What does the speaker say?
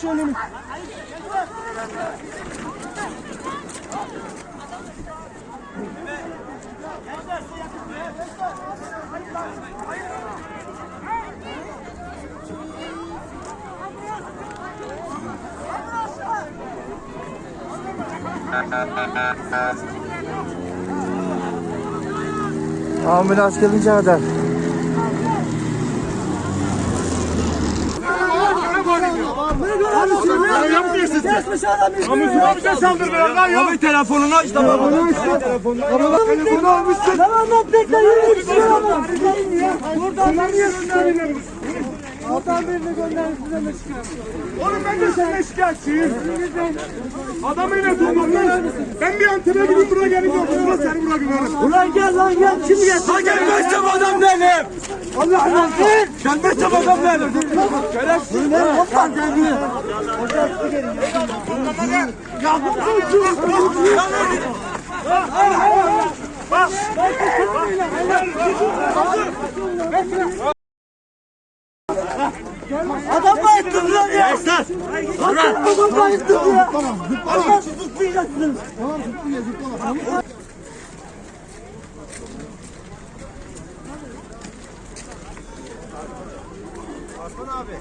şöyle. Ambulans gelince kadar. Geçmiş adam Bize saldırmıyor lan yok. Abi telefonunu aç da baba. Telefonu almışsın. Tamam lan bekle yürü. Buradan niye gönderin? Adam birini gönderin size ne çıkar? Oğlum ben de senden şikayetçiyim. Adamı yine tutmam lan. Ben bir Antep'e gidip buraya gelince okulda seni bırakıyorum. Ulan gel lan gel kim gelsin? Ha gelmezsem adam benim. Allah Allah. Gelmezsem adam benim. Şerefsiz. Hoppan geldi. Ya bu. Adam bayıttın lan Kes lan! Lan! Babam bayıldı ya! Tamam, zıplama! Zıplayacaksınız! Tamam, zıplama, zıplama! Hasan abi.